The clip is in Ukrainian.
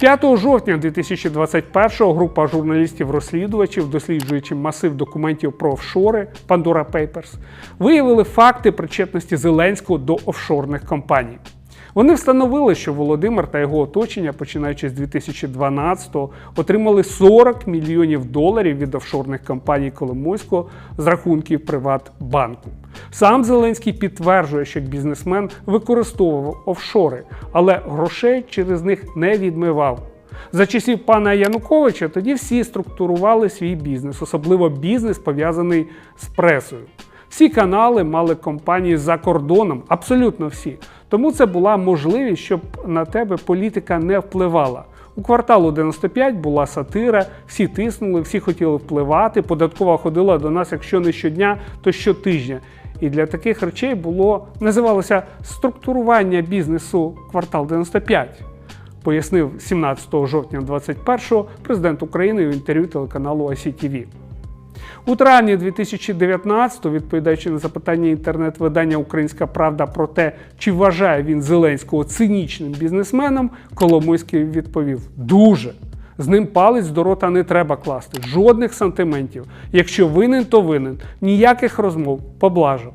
5 жовтня 2021-го група журналістів-розслідувачів, досліджуючи масив документів про офшори Pandora Papers, виявили факти причетності Зеленського до офшорних компаній. Вони встановили, що Володимир та його оточення, починаючи з 2012-го, отримали 40 мільйонів доларів від офшорних компаній Коломойського з рахунків Приватбанку. Сам Зеленський підтверджує, що бізнесмен використовував офшори, але грошей через них не відмивав. За часів пана Януковича тоді всі структурували свій бізнес, особливо бізнес пов'язаний з пресою. Всі канали мали компанії за кордоном, абсолютно всі. Тому це була можливість, щоб на тебе політика не впливала. У кварталу 95 була сатира, всі тиснули, всі хотіли впливати. Податкова ходила до нас, якщо не щодня, то щотижня. І для таких речей було називалося структурування бізнесу квартал 95 пояснив 17 жовтня 2021 президент України в інтерв'ю телеканалу ICTV. У травні 2019-го, відповідаючи на запитання інтернет-видання Українська Правда про те, чи вважає він Зеленського цинічним бізнесменом, Коломойський відповів: дуже. З ним палець до рота не треба класти, жодних сантиментів. Якщо винен, то винен. Ніяких розмов, поблажок.